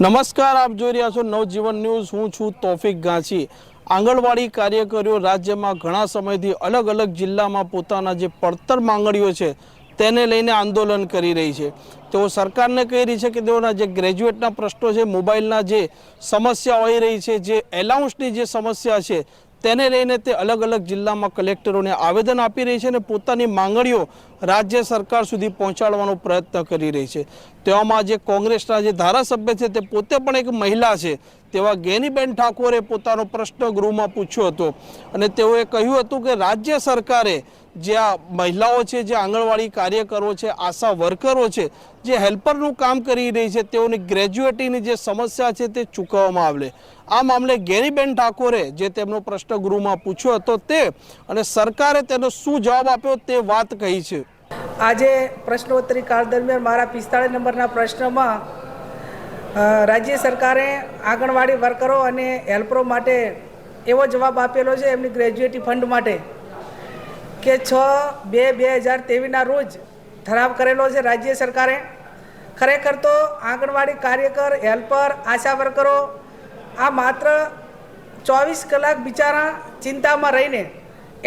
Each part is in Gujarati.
નમસ્કાર, આપ જોઈ રહ્યા છો નવજીવન ન્યૂઝ. હું છું તોફિક ગાંચી. આંગણવાડી કાર્યકરો રાજ્યમાં ઘણા સમયથી અલગ અલગ જિલ્લામાં પોતાના જે પડતર માંગણીઓ છે તેને લઈને આંદોલન કરી રહી છે. તેઓ સરકારને કહી રહી છે કે તેઓના જે ગ્રેજ્યુએટના પ્રશ્નો છે, મોબાઈલના જે સમસ્યા હોઈ રહી છે, જે એલાઉન્સની જે સમસ્યા છે તેને લઈને તે અલગ અલગ જિલ્લામાં કલેક્ટરોને આવેદન આપી રહી છે અને પોતાની માંગણીઓ રાજ્ય સરકાર સુધી પહોંચાડવાનો પ્રયત્ન કરી રહી છે. તેવામાં જે કોંગ્રેસના જે ધારાસભ્ય છે તે પોતે પણ એક મહિલા છે. તેવા ગેનીબેન ઠાકોરે પોતાનો પ્રશ્ન ગૃહમાં પૂછ્યો હતો અને તેઓએ કહ્યું હતું કે રાજ્ય સરકારે જે આ મહિલાઓ છે, જે આંગણવાડી કાર્યકરો છે, આશા વર્કરો છે, જે હેલ્પરનું કામ કરી રહી છે, તેઓની ગ્રેજ્યુએટીની જે સમસ્યા છે તે ચૂકવવામાં આવે આ મામલે ગેરીબેન ઠાકોરે જે તેમનો પ્રશ્ન ગૃહમાં પૂછ્યો હતો તે અને સરકારે તેનો શું જવાબ આપ્યો તે વાત કહી છે. આજે પ્રશ્નોત્તરી કાળ દરમિયાન મારા પિસ્તાળીસ નંબરના પ્રશ્નમાં રાજ્ય સરકારે આંગણવાડી વર્કરો અને હેલ્પરો માટે એવો જવાબ આપેલો છે, એમની ગ્રેજ્યુએટી ફંડ માટે. કે છ બે બે હજાર તેવીસના રોજ ઠરાવ કરેલો છે રાજ્ય સરકારે. ખરેખર તો આંગણવાડી કાર્યકર, હેલ્પર, આશા વર્કરો આ માત્ર ચોવીસ કલાક બિચારા ચિંતામાં રહીને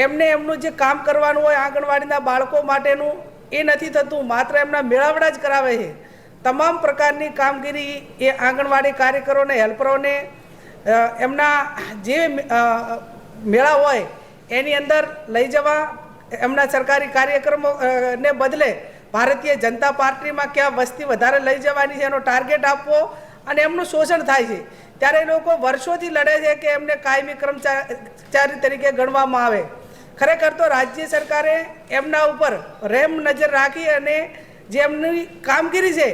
એમને એમનું જે કામ કરવાનું હોય આંગણવાડીના બાળકો માટેનું એ નથી થતું. માત્ર એમના મેળાવડા જ કરાવે છે. તમામ પ્રકારની કામગીરી એ આંગણવાડી કાર્યકરોને, હેલ્પરોને એમના જે મેળા હોય એની અંદર લઈ જવા એમના સરકારી કાર્યક્રમો ને બદલે ભારતીય જનતા પાર્ટીમાં ક્યાં વસ્તી વધારે લઈ જવાની છે એનો ટાર્ગેટ આપવો અને એમનું શોષણ થાય છે. ત્યારે લોકો વર્ષોથી લડે છે કે એમને કાયમી કર્મચારી તરીકે ગણવામાં આવે. ખરેખર તો રાજ્ય સરકારે એમના ઉપર રેમ નજર રાખી અને જે એમની કામગીરી છે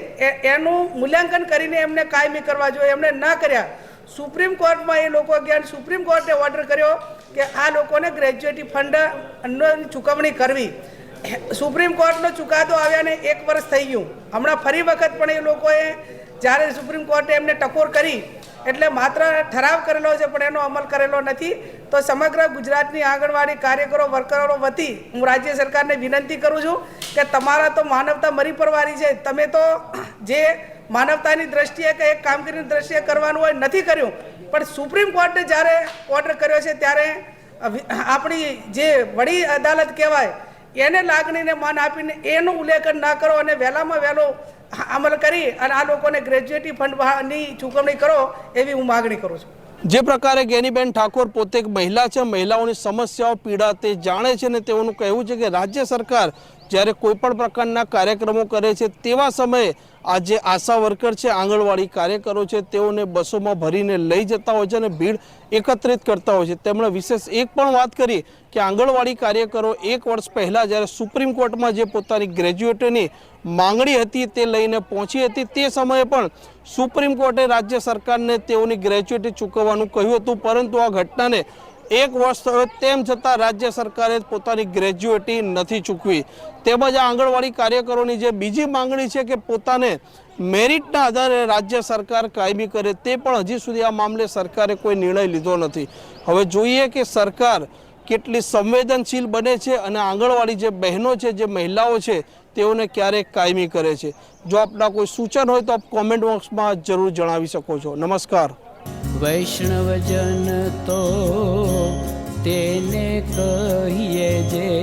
એનું મૂલ્યાંકન કરીને એમને કાયમી કરવા જોઈએ. એમણે ના કર્યા. સુપ્રીમ કોર્ટમાં એ લોકો ગયા સુપ્રીમ કોર્ટે ઓર્ડર કર્યો કે આ લોકોને ગ્રેજ્યુએટી ફંડ ચૂકવણી કરવી. સુપ્રીમ કોર્ટનો ચુકાદો આવ્યાને એક વર્ષ થઈ ગયું. હમણાં ફરી વખત પણ એ લોકોએ જ્યારે સુપ્રીમ કોર્ટે એમને ટકોર કરી, એટલે માત્ર ઠરાવ કરેલો છે, પણ એનો અમલ કરેલો નથી, તો સમગ્ર ગુજરાતની આંગણવાડી કાર્યકરો, વર્કરો વતી હું રાજ્ય સરકારને વિનંતી કરું છું કે તમારા તો માનવતા મરી પરવારી છે. તમે તો જે માનવતાની દ્રષ્ટિએ કે એક કામગીરીની દ્રષ્ટિએ કરવાનું હોય, નથી કર્યું. પણ સુપ્રીમ કોર્ટે જ્યારે ઓર્ડર કર્યો છે, ત્યારે આપણી જે વડી અદાલત કહેવાય, એને લાગણીને માન આપીને એનું ઉલ્લેખન ના કરો અને વહેલામાં વહેલો અમલ કરી અને આ લોકોને ગ્રેજ્યુએટી ફંડની ચૂકવણી કરો એવી હું માગણી કરું છું. જે પ્રકારે ગેનીબેન ઠાકોર પોતે એક મહિલા છે, મહિલાઓની સમસ્યાઓ, પીડા તે જાણે છે અને તેઓનું કહેવું છે કે રાજ્ય સરકાર જ્યારે કોઈ પણ પ્રકારના કાર્યક્રમો કરે છે તેવા સમયે આ જે આશા વર્કર છે, આંગણવાડી કાર્યકરો છે, તેઓને બસોમાં ભરીને લઈ જતા હોય છે અને ભીડ એકત્રિત કરતા હોય છે. તેમણે વિશેષ એક પણ વાત કરી કે આંગણવાડી કાર્યકરો એક વર્ષ પહેલાં જ્યારે સુપ્રીમ કોર્ટમાં જે પોતાની ગ્રેજ્યુએટની માંગણી હતી તે લઈને પહોંચી હતી, તે સમયે પણ સુપ્રીમ કોર્ટે રાજ્ય સરકારને તેઓની ગ્રેજ્યુએટી ચૂકવવાનું કહ્યું હતું. પરંતુ આ ઘટનાને એક વર્ષ થયો તેમ છતાં રાજ્ય સરકારે પોતાની ગ્રેજ્યુએટી નથી ચૂકવી. તેમજ આંગણવાડી કાર્યકરોની જે બીજી માંગણી છે કે પોતાને મેરિટના આધારે રાજ્ય સરકાર કાયમી કરે તે પણ હજી સુધી આ મામલે સરકારે કોઈ નિર્ણય લીધો નથી. હવે જોઈએ કે સરકાર કેટલી સંવેદનશીલ બને છે અને આંગણવાડી જે બહેનો છે, જે મહિલાઓ છે, તેઓને ક્યારેક કાયમી કરે છે. જો આપના કોઈ સૂચન હોય તો આપ કોમેન્ટ બોક્સમાં જરૂર જણાવી શકો છો. નમસ્કાર. વૈષ્ણવજન તો તેને કહીએ જે